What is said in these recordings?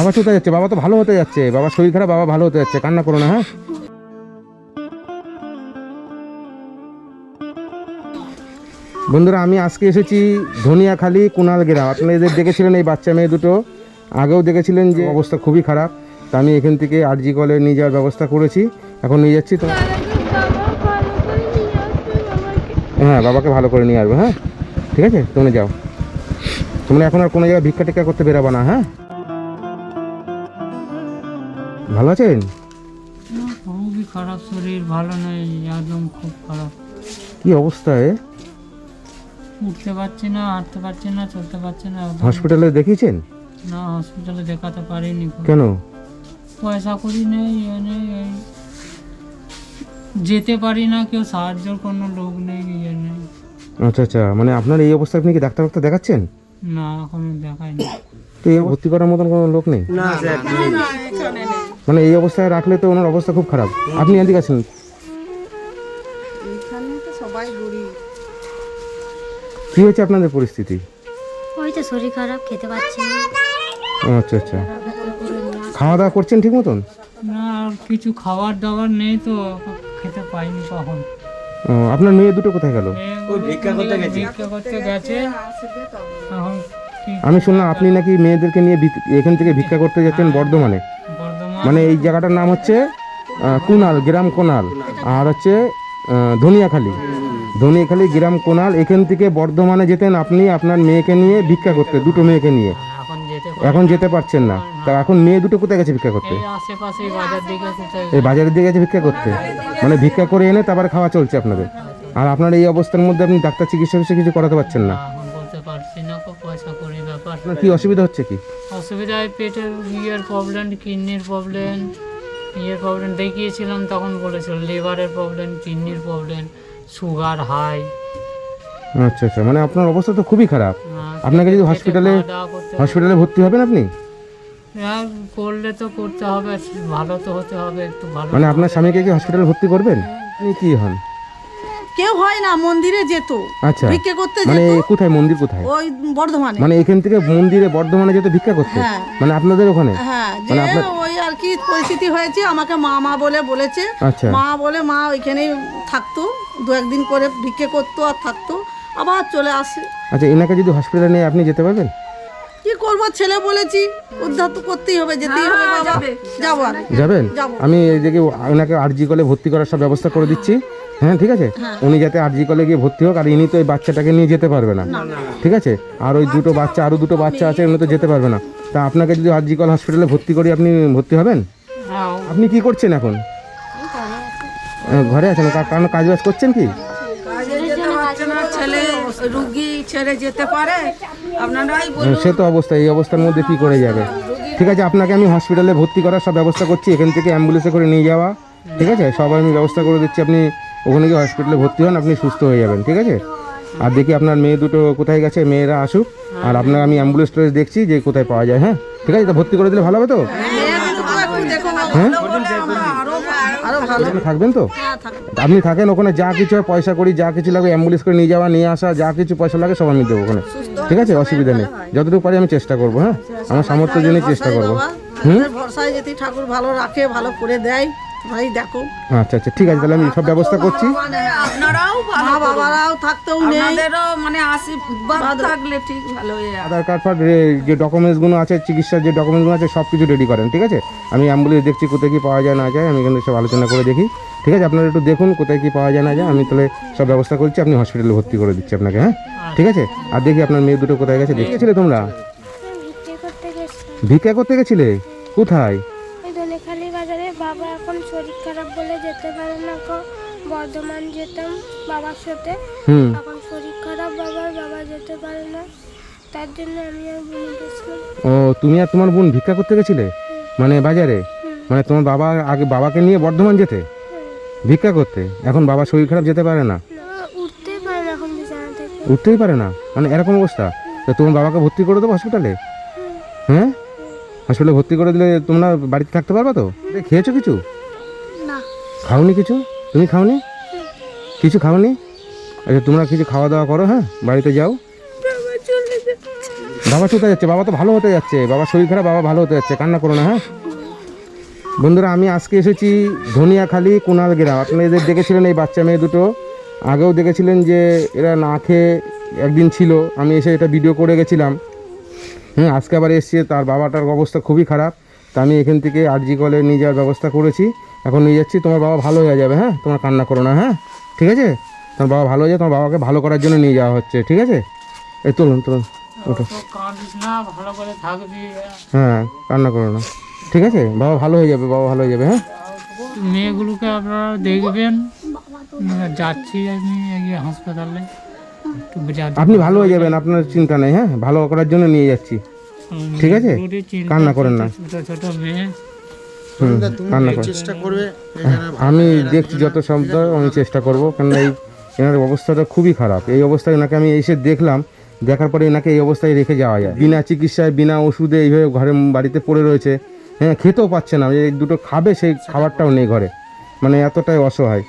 বাবা কোথায় যাচ্ছে, বাবা তো ভালো হতে যাচ্ছে। বাবা শরীর খারাপ, বাবা ভালো হতে যাচ্ছে। কান্না করো না হ্যাঁ? বন্ধুরা, আমি আজকে এসেছি ধনিয়াখালী কুনাল গ্রাম। আপনারা এদের দেখেছিলেন এই বাচ্চা মেয়ে দুটো? আগেও দেখেছিলেন যে অবস্থা খুবই খারাপ। তা আমি এখান থেকে আরজি কলে নিয়ে যাওয়ার ব্যবস্থা করেছি। এখন নিয়ে যাচ্ছি তো। হ্যাঁ বাবাকে ভালো করে নিয়ে আসব হ্যাঁ? ঠিক আছে? তোমরা যাও। তোমরা এখন আর কোনো জায়গায় ভিক্ষা টিক্ষা করতে বেরাবো না হ্যাঁ? ভালো আছেন? খুবই খারাপ শরীর ভালো নেই একদম খুব খারাপ। কি অবস্থা এ? উঠতে পারছি না হাঁটতে পারছি না চলতে পারছি না হসপিটালে দেখিয়েছেন? না হসপিটালে দেখাতে পারিনি কেন। পয়সা করি নেই এ নেই যেতে পারি না কেউ সাহায্য কোনো লোক নেই ইয়ে নেই। আচ্ছা আচ্ছা মানে আপনার এই অবস্থায় আপনি কি ডাক্তার ডাক্তার দেখাচ্ছেন? না এখনও দেখাইনি। তো এই ভর্তি করার মতন কোনো লোক নেই। মানে এই অবস্থায় রাখলে তো ওনার অবস্থা খুব খারাপ। আপনি এদিকে আছেন কি হয়েছে আপনাদের পরিস্থিতি? ওই তো শরীর খারাপ খেতে পাচ্ছি না। আচ্ছা আচ্ছা। খাওয়া দাওয়া করছেন ঠিক মতন? না আর কিছু খাবার দাবার নেই তো খেতে পাইনি কখন। ও, আপনার মেয়ে দুটো কোথায় গেল? ভিক্ষা করতে গেছে। ভিক্ষা করতে গেছে। এখন কি আমি শুনলাম আপনি নাকি মেয়েদেরকে নিয়ে এখান থেকে ভিক্ষা করতে যাচ্ছেন বর্ধমানে বর্ধমান। মানে এই জায়গাটার নাম হচ্ছে কুনাল গ্রাম কোনাল। আর হচ্ছে ধনিয়াখালী। ধনিয়াখালী গ্রাম কোনাল এখান থেকে বর্ধমানে যেতেন আপনি আপনার মেয়েকে নিয়ে ভিক্ষা করতে দুটো মেয়েকে নিয়ে। এখন যেতে পারছেন না। তা এখন মেয়ে দুটো কোথায় গেছে ভিক্ষা করতে? এই বাজারের দিকে গেছে। ভিক্ষা করতে? মানে ভিক্ষা করে এনে তারপরে খাওয়া চলছে আপনাদের। আর আপনার এই অবস্থার মধ্যে আপনি ডাক্তার চিকিৎসা কিছু করাতে পারছেন না? কি অসুবিধা হচ্ছে কি? অসুবিধায় পেটের ইয়ের প্রবলেম কিডনির প্রবলেম ইয়ের প্রবলেম দেখিয়েছিলাম তখন বলেছিল লিভারের প্রবলেম কিডনির প্রবলেম সুগার হাই আচ্ছা আচ্ছা মানে আপনার অবস্থা তো খুবই খারাপ। আপনাকে যদি হসপিটালে হসপিটালে ভর্তি হবেন আপনি? হ্যাঁ, করলে তো করতে হবে ভালো তো হতে হবে একটু ভালো মানে আপনার স্বামীকে কি হসপিটালে ভর্তি করবেন? আপনি কি হন? কেউ হয় না মন্দিরে যেত। আচ্ছা ভিক্ষে করতে মানে যেত। কোথায় মন্দির কোথায়? ওই বর্ধমানে। মানে এখান থেকে মন্দিরে বর্ধমানে যেতে ভিক্ষা করতে? হ্যাঁ। মানে আপনাদের ওখানে? হ্যাঁ যে মানে আপনার- ওই আর কি পরিস্থিতি হয়েছে আমাকে মা মা বলে বলেছে। আচ্ছা। মা বলে মা ওইখানেই থাকতো দু একদিন করে ভিক্ষে করতো আর থাকতো আবার চলে আসে। আচ্ছা এনাকে যদি হসপিটালে নিয়ে আপনি যেতে পারবেন? কি করব ছেলে বলেছি উদ্ধার তো করতেই হবে যেতেই হবে বাবা। যাব। আর যাবেন? আমি এইদিকে ওনাকে আরজি কলে ভর্তি করার সব ব্যবস্থা করে দিচ্ছি। হ্যাঁ ঠিক আছে? উনি যাতে আরজি কলে গিয়ে ভর্তি হোক আর ইনি তো এই বাচ্চাটাকে নিয়ে যেতে পারবে না। ঠিক আছে? আর ওই দুটো বাচ্চা আরও দুটো বাচ্চা আছে উনি তো যেতে পারবে না। তা আপনাকে যদি আরজি কল হসপিটালে ভর্তি করি আপনি ভর্তি হবেন? হ্যাঁ। আপনি কি করছেন এখন? ঘরে আছেন? কাজ বাজ করছেন কি? ছেলে রুগী ছেড়ে যেতে পারে। আপনারাই সে তো অবস্থা এই অবস্থার মধ্যে কি করে যাবে? ঠিক আছে আপনাকে আমি হসপিটালে ভর্তি করার সব ব্যবস্থা করছি এখান থেকে অ্যাম্বুলেন্সে করে নিয়ে যাওয়া। ঠিক আছে সবাই আমি ব্যবস্থা করে দিচ্ছি আপনি ওখানে গিয়ে হসপিটালে ভর্তি হন আপনি সুস্থ হয়ে যাবেন ঠিক আছে? আর দেখি আপনার মেয়ে দুটো কোথায় গেছে মেয়েরা আসুক আর আপনার আমি অ্যাম্বুলেন্স টুলেন্স দেখছি যে কোথায় পাওয়া যায় হ্যাঁ? ঠিক আছে তো ভর্তি করে দিলে ভালো হবে তো? হ্যাঁ? ভালো। থাকবেন তো? হ্যাঁ আপনি থাকেন ওখানে যা কিছু হয় পয়সা করি যা কিছু লাগবে অ্যাম্বুলেন্স করে নিয়ে যাওয়া নিয়ে আসা যা কিছু পয়সা লাগে সব আমি দেবো ওখানে। ঠিক আছে? অসুবিধা নেই। যতটুকু পারি আমি চেষ্টা করব হ্যাঁ? আমার সামর্থ্য জন্যই চেষ্টা করব। ভরসায় যদি ঠাকুর ভালো রাখে ভালো করে দেয় ভাই দেখো। আচ্ছা আচ্ছা ঠিক আছে তাহলে আমি সব ব্যবস্থা করছি। আপনারাও মা বাবারাও থাকতেও নেই। আপনাদেরও মানে আশীর্বাদ থাকলে ঠিক ভালো হয়ে যাবে। আধার কার্ড ফার্ড যে ডকুমেন্টসগুলো আছে চিকিৎসার যে ডকুমেন্টসগুলো আছে সব কিছু রেডি করেন ঠিক আছে? আমি অ্যাম্বুলেন্স দেখছি কোথায় কি পাওয়া যায় না যায় আমি কিন্তু সব আলোচনা করে দেখি ঠিক আছে? আপনারা একটু দেখুন কোথায় কি পাওয়া যায় না যায় আমি তাহলে সব ব্যবস্থা করছি আপনি হসপিটালে ভর্তি করে দিচ্ছি আপনাকে হ্যাঁ? ঠিক আছে? আর দেখি আপনার মেয়ে দুটো কোথায় গেছে দেখেছিলে তোমরা? ভিক্ষে করতে গেছি ভিক্ষা করতে গেছিলে? কোথায়? বাবা এখন শরীর খারাপ বলে যেতে পারে না কো বর্ধমান যেতাম বাবার সাথে। এখন শরীর খারাপ বাবার বাবা যেতে পারে না। তার জন্য আমি আর বোন গেছিলাম ও তুমি আর তোমার বোন ভিক্ষা করতে গেছিলে? মানে বাজারে? মানে তোমার বাবা আগে বাবাকে নিয়ে বর্ধমান যেতে? ভিক্ষা করতে? এখন বাবা শরীর খারাপ যেতে পারে না? উঠতেই পারে না মানে এরকম অবস্থা? তো তোমার বাবাকে ভর্তি করে দেবো হসপিটালে হ্যাঁ? হসপিটালে ভর্তি করে দিলে তোমরা বাড়িতে থাকতে পারবা তো? খেয়েছো কিছু? না। খাওনি কিছু? তুমি খাওনি? কিছু খাওনি? আচ্ছা তোমরা কিছু খাওয়া দাওয়া করো হ্যাঁ? বাড়িতে যাও। বাবা চুতে যাচ্ছে। বাবা তো ভালো হতে যাচ্ছে। বাবা শরীর খারাপ বাবা ভালো হতে যাচ্ছে কান্না করো না হ্যাঁ? বন্ধুরা আমি আজকে এসেছি ধনিয়াখালি কুনাল গ্রাম। আপনারা এদের দেখেছিলেন এই বাচ্চা মেয়ে দুটো। আগেও দেখেছিলেন যে এরা না খেয়ে একদিন ছিল। আমি এসে এটা ভিডিও করে গেছিলাম। হ্যাঁ আজকে আবার এসছে তার বাবাটার অবস্থা খুবই খারাপ। তা আমি এখান থেকে আরজি কলে নিয়ে যাওয়ার ব্যবস্থা করেছি। এখন নিয়ে যাচ্ছি তোমার বাবা ভালো হয়ে যাবে হ্যাঁ? তোমার কান্না করো না হ্যাঁ? ঠিক আছে? তোমার বাবা ভালো হয়ে যাবে তোমার বাবাকে ভালো করার জন্য নিয়ে যাওয়া হচ্ছে ঠিক আছে? এই তুলুন তুলুন থাকবি। হ্যাঁ কান্না করো না। ঠিক আছে? বাবা ভালো হয়ে যাবে বাবা ভালো হয়ে যাবে হ্যাঁ? মেয়েগুলোকে আপনারা দেখবেন। যাচ্ছি আমি হাসপাতালে। আপনি ভালো হয়ে যাবেন আপনার চিন্তা নেই হ্যাঁ? ভালো করার জন্য নিয়ে যাচ্ছি। ঠিক আছে? কান্না করেন না। ছোট ছোট মেয়ে। হুম কান্না করো চেষ্টা করবে এখানে আমি দেখছি যত শব্দ আমি চেষ্টা করব কারণ এই এনার অবস্থাটা খুবই খারাপ। এই অবস্থায় এনাকে আমি এসে দেখলাম দেখার পরে এনাকে এই অবস্থায় রেখে যাওয়া যায়। বিনা চিকিৎসায় বিনা ওষুধে এইভাবে ঘরে বাড়িতে পড়ে রয়েছে। হ্যাঁ খেতেও পাচ্ছে না এই দুটো খাবে সেই খাবারটাও নেই ঘরে। মানে এতটাই অসহায়।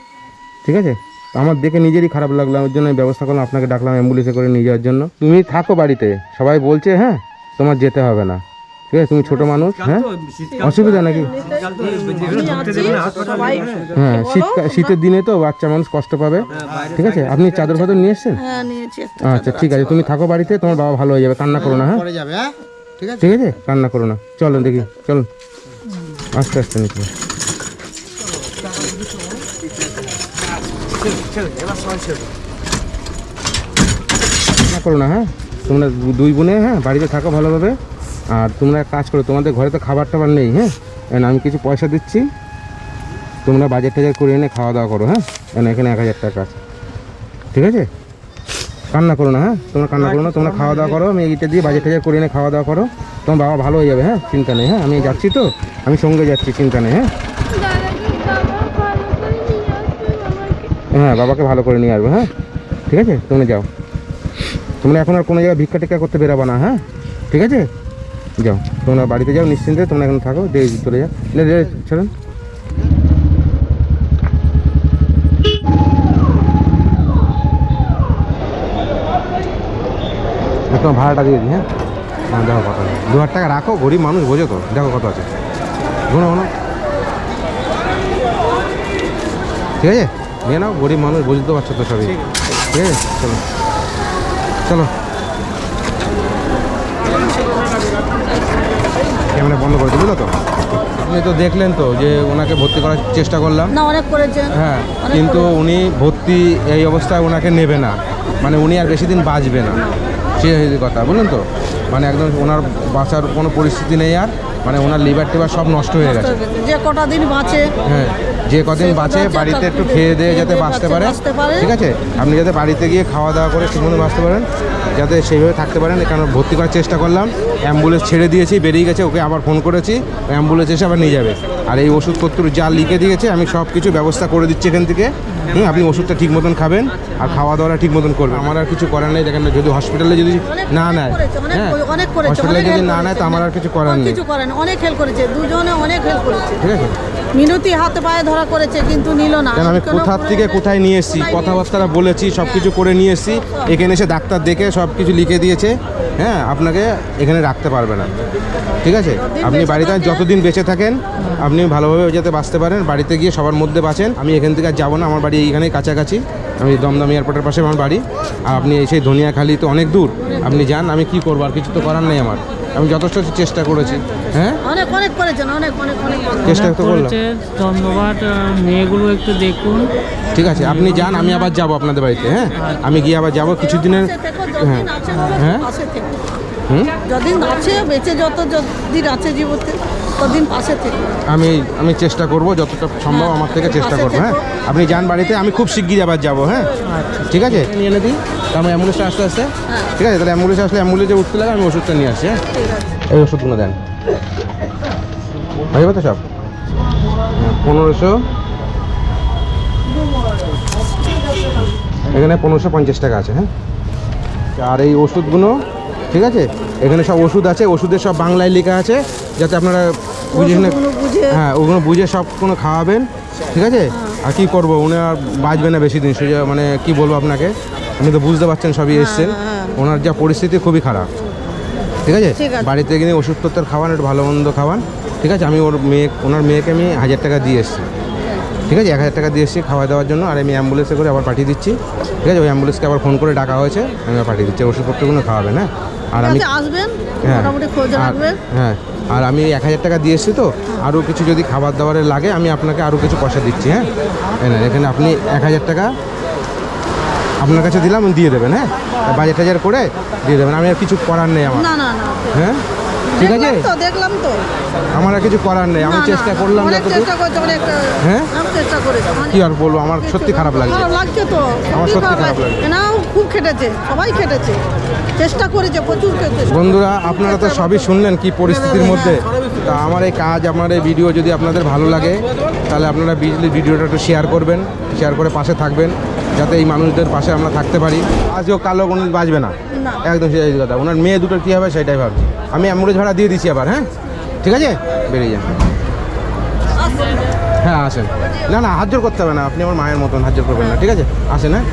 ঠিক আছে? আমার দেখে নিজেরই খারাপ লাগল ওর জন্য আমি ব্যবস্থা করলাম আপনাকে ডাকলাম অ্যাম্বুলেন্সে করে নিয়ে যাওয়ার জন্য। তুমি থাকো বাড়িতে সবাই বলছে হ্যাঁ তোমার যেতে হবে না। ঠিক আছে তুমি ছোট মানুষ হ্যাঁ? অসুবিধা নাকি? হ্যাঁ শীতকাল শীতের দিনে তো বাচ্চা মানুষ কষ্ট পাবে। ঠিক আছে আপনি চাদর ফাদর নিয়ে এসছেন? হ্যাঁ আচ্ছা ঠিক আছে তুমি থাকো বাড়িতে তোমার বাবা ভালো হয়ে যাবে কান্না করো না হ্যাঁ? হ্যাঁ? ঠিক আছে? ঠিক কান্না করো না। চলো দেখি চলুন আস্তে আস্তে নিচে। করো না হ্যাঁ? তোমরা দুই বোনে হ্যাঁ বাড়িতে থাকো ভালোভাবে। আর তোমরা এক কাজ করো তোমাদের ঘরে তো খাবার টাবার নেই হ্যাঁ? এখন আমি কিছু পয়সা দিচ্ছি। তোমরা বাজার টাজার করে এনে খাওয়া দাওয়া করো হ্যাঁ? এখানে এখানে এক হাজার টাকা আছে। ঠিক আছে? কান্না করো না হ্যাঁ? তোমরা কান্না করো না তোমরা খাওয়া দাওয়া করো আমি এইটা দিয়ে বাজার টাজার করে এনে খাওয়া দাওয়া করো। তোমার বাবা ভালো হয়ে যাবে হ্যাঁ? চিন্তা নেই হ্যাঁ? আমি যাচ্ছি তো আমি সঙ্গে যাচ্ছি চিন্তা নেই হ্যাঁ? হ্যাঁ বাবাকে ভালো করে নিয়ে আসব হ্যাঁ? ঠিক আছে? তোমরা যাও। তোমরা এখন আর কোনো জায়গায় ভিক্ষা টিক্ষা করতে বেরাবো না হ্যাঁ? ঠিক আছে? যাও। তোমরা বাড়িতে যাও নিশ্চিন্তে তোমরা এখন থাকো দিয়ে চলে যাও। নে, নে, চলুন তোমার ভাড়াটা দিয়ে দিই হ্যাঁ? হ্যাঁ দেখো কত আছে দু হাজার টাকা রাখো গরিব মানুষ বোঝো তো। দেখো কত আছে। শোনো শোনো। ঠিক আছে? নিয়ে নাও গরিব মানুষ বুঝতে পারছ তো সবই। ঠিক আছে। চলো। চলো। ক্যামেরা বন্ধ করে দিবি তো? আপনি তো দেখলেন তো যে ওনাকে ভর্তি করার চেষ্টা করলাম। না অনেক করেছেন। হ্যাঁ কিন্তু উনি ভর্তি এই অবস্থায় ওনাকে নেবে না। মানে উনি আর বেশি দিন বাঁচবে না। সে কথা বুঝলেন তো? মানে একদম ওনার বাঁচার কোনো পরিস্থিতি নেই আর। মানে ওনার লিভার টিভার সব নষ্ট হয়ে গেছে। যে কটা দিন বাঁচে হ্যাঁ যে কদিন বাঁচে বাড়িতে একটু খেয়ে দিয়ে যাতে বাঁচতে পারে ঠিক আছে? আপনি যাতে বাড়িতে গিয়ে খাওয়া দাওয়া করে ঠিকমতো বাঁচতে পারেন যাতে সেইভাবে থাকতে পারেন এখানে ভর্তি করার চেষ্টা করলাম। অ্যাম্বুলেন্স ছেড়ে দিয়েছি বেরিয়ে গেছে ওকে আবার ফোন করেছি অ্যাম্বুলেন্স এসে আবার নিয়ে যাবে। আর এই ওষুধপত্র যা লিখে দিয়েছে আমি সব কিছু ব্যবস্থা করে দিচ্ছি এখান থেকে। হুম আপনি ওষুধটা ঠিক মতন খাবেন আর খাওয়া দাওয়াটা ঠিক মতন করবেন। আমার আর কিছু করার নেই দেখেন যদি হসপিটালে যদি না নেয় হ্যাঁ হসপিটালে যদি না নেয় তো আমার আর কিছু করার নেই। অনেক হেল্প করেছে দুজনে অনেক হেল্প করেছে। ঠিক আছে। মিনতি হাতে পায়ে ধরা করেছে কিন্তু নিল না। আমি কোথার থেকে কোথায় নিয়ে এসেছি? কথাবার্তা বলেছি সব কিছু করে নিয়ে এসেছি। এখানে এসে ডাক্তার দেখে সব কিছু লিখে দিয়েছে। হ্যাঁ আপনাকে এখানে রাখতে পারবে না। ঠিক আছে? আপনি বাড়িতে যতদিন বেঁচে থাকেন আপনি ভালোভাবে যাতে বাঁচতে পারেন বাড়িতে গিয়ে সবার মধ্যে বাঁচেন। আমি এখান থেকে আর যাব না আমার বাড়ি এইখানেই কাছাকাছি। আমি দমদম এয়ারপোর্টের পাশে আমার বাড়ি। আর আপনি সেই ধনিয়াখালি তো অনেক দূর। আপনি যান আমি কি করব? আর কিছু তো করার নেই আমার। আমি যথেষ্ট চেষ্টা করেছি। হ্যাঁ? অনেক অনেক করেছেন অনেক অনেক অনেক চেষ্টা তো করলাম। ধন্যবাদ মেয়েগুলো একটু দেখুন। ঠিক আছে আপনি যান আমি আবার যাব আপনাদের বাড়িতে হ্যাঁ? আমি গিয়ে আবার যাব কিছুদিনের হ্যাঁ। হ্যাঁ? যতদিন আছে বেঁচে যত যতদিন আছে জীবতে ততদিন পাশে থেকে? আমি আমি চেষ্টা করব যতটা সম্ভব আমার থেকে চেষ্টা করব হ্যাঁ। আপনি যান বাড়িতে আমি খুব শিগগির আবার যাব হ্যাঁ। ঠিক আছে? নিয়ে এনে দিই। অ্যাম্বুলেন্সটা আসতে আসতে। ঠিক আছে তাহলে অ্যাম্বুলেন্স আসলে অ্যাম্বুলেন্সে উঠতে লাগে আমি ওষুধটা নিয়ে আসি হ্যাঁ। এই ওষুধগুলো দেন। হয়ে তো সব? হ্যাঁ, পনেরোশো। এখানে পনেরোশো পঞ্চাশ টাকা আছে হ্যাঁ। আর এই ওষুধগুলো ঠিক আছে? এখানে সব ওষুধ আছে ওষুধের সব বাংলায় লেখা আছে যাতে আপনারা বুঝে হ্যাঁ ওগুলো বুঝে সব কোনো খাওয়াবেন ঠিক আছে? আর কী করব উনি আর বাঁচবে না বেশি দিন সোজা মানে কি বলব আপনাকে? আপনি তো বুঝতে পারছেন সবই এসছেন। ওনার যা পরিস্থিতি খুবই খারাপ ঠিক আছে? ঠিক আছে। বাড়িতে গিয়ে ওষুধপত্র খাওয়ান একটু ভালো মন্দ খাওয়ান ঠিক আছে? আমি ওর মেয়ে ওনার মেয়েকে আমি হাজার টাকা দিয়ে এসেছি ঠিক আছে? এক হাজার টাকা দিয়ে এসেছি খাওয়া দাওয়ার জন্য আর আমি অ্যাম্বুলেন্সে করে আবার পাঠিয়ে দিচ্ছি ঠিক আছে? ওই অ্যাম্বুলেন্সকে আবার ফোন করে ডাকা হয়েছে আমি পাঠিয়ে দিচ্ছি ওষুধপত্রগুলো খাওয়াবেন হ্যাঁ? আর আমি আসবেন হ্যাঁ। মোটামুটি খোঁজ রাখবেন। হ্যাঁ আর আমি এক হাজার টাকা দিয়ে এসেছি তো আরও কিছু যদি খাবার দাবারের লাগে আমি আপনাকে আরও কিছু পয়সা দিচ্ছি হ্যাঁ? হ্যাঁ এখানে আপনি এক হাজার টাকা আপনার কাছে দিলাম দিয়ে দেবেন হ্যাঁ? বাজার টাজার করে দিয়ে দেবেন আমি আর কিছু করার নেই আমার। হ্যাঁ? ঠিক আছে? দেখলাম তো দেখলাম তো। আমার আর কিছু করার নেই আমি চেষ্টা করলাম চেষ্টা অনেক হ্যাঁ? আমি চেষ্টা করেছি কি আর বলব আমার সত্যি খারাপ লাগছে। খারাপ লাগছে তো আমার সত্যি খারাপ লাগছে। খুব খেটেছে সবাই খেটেছে চেষ্টা করেছে প্রচুর খেটেছে। বন্ধুরা আপনারা তো সবই শুনলেন কি পরিস্থিতির মধ্যে। তা আমার এই কাজ আমার এই ভিডিও যদি আপনাদের ভালো লাগে তাহলে আপনারা বিজলি ভিডিওটা একটু শেয়ার করবেন শেয়ার করে পাশে থাকবেন। যাতে এই মানুষদের পাশে আমরা থাকতে পারি। আজও কালো কোনো বাঁচবে না। একদম সেই কথা। ওনার মেয়ে দুটো কী হবে সেটাই ভাবছি। আমি অ্যাম্বুলেন্স ভাড়া দিয়ে দিচ্ছি আবার হ্যাঁ? ঠিক আছে? বেরিয়ে যান। হ্যাঁ আসেন। না না হাত জোর করতে হবে না। আপনি আমার মায়ের মতন হাত জোর করবেন না। ঠিক আছে? আসেন হ্যাঁ?